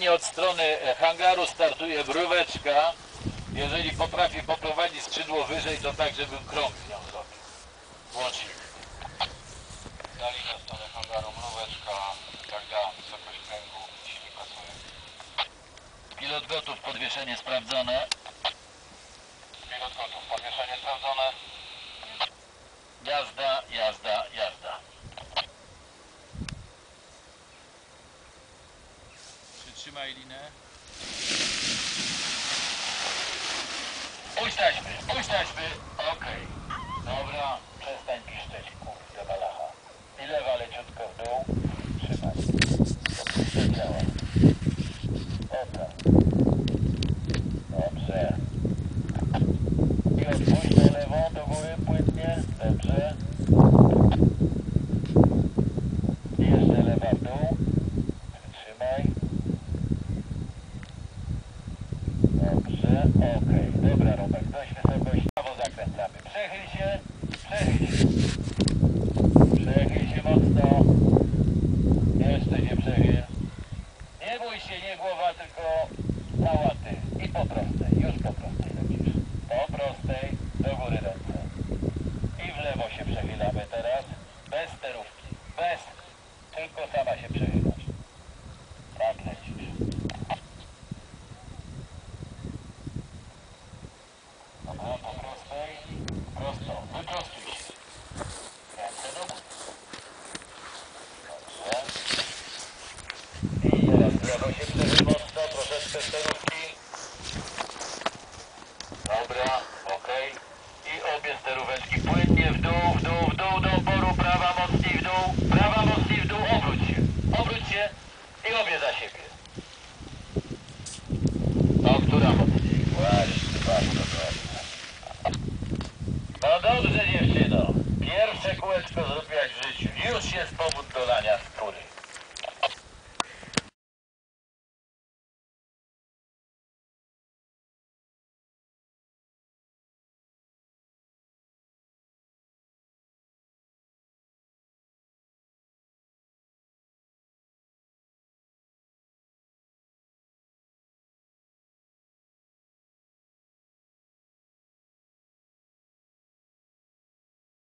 mnie od strony e, hangaru startuje mróweczka. Jeżeli potrafi poprowadzić skrzydło wyżej, to tak, żebym krąg z nią zrobił. Dali na stronę hangaru mróweczka, jak da wysokość kręgu, silnik pasuje. Pilot gotów, podwieszenie sprawdzone. Pilot gotów, podwieszenie sprawdzone. Jazda, jazda, jazda. Przytrzymaj linę. Puść taśmy, puść taśmy. Okej. Dobra Robek, dość wysokość. Prawo zakręcamy. Przechyl się. Przechyl się. Przechyl się mocno. Jeszcze się przechyl. Nie bój się, nie głowa, tylko cała ty. I po prostej, już po prostej lecisz. Po prostej, do góry ręce. I w lewo się przechylamy teraz. Bez sterówki. Bez. Tylko sama się przechylasz.